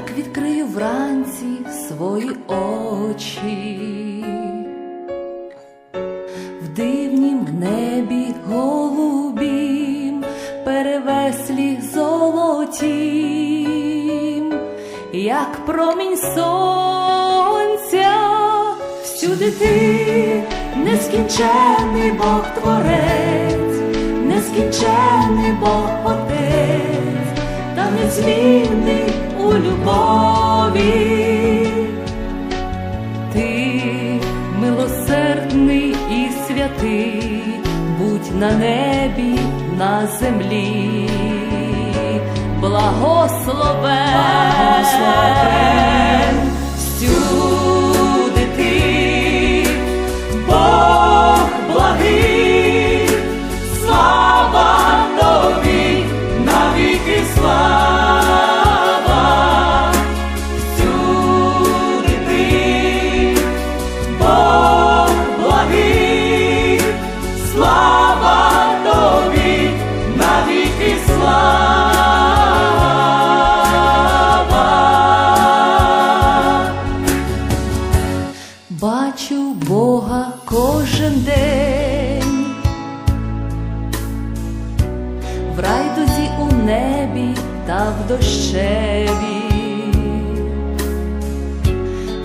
як відкрию вранці свої очі, в дивнім небі голубім, перевеслі золотім, як промінь сонця, всюди ти нескінчений Бог Творець, нескінчений Бог Отець, та незмінний на небі, на землі, благословен. Бачу Бога кожен день, в райдузі у небі та в дощеві,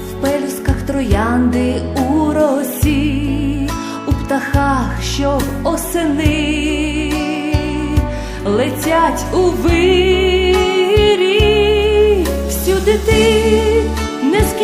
в пелюсках троянди у росі, у птахах, що в осени. Летять у вирі, всюди ти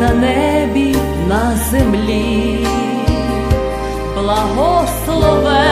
На небі, на землі, благословен.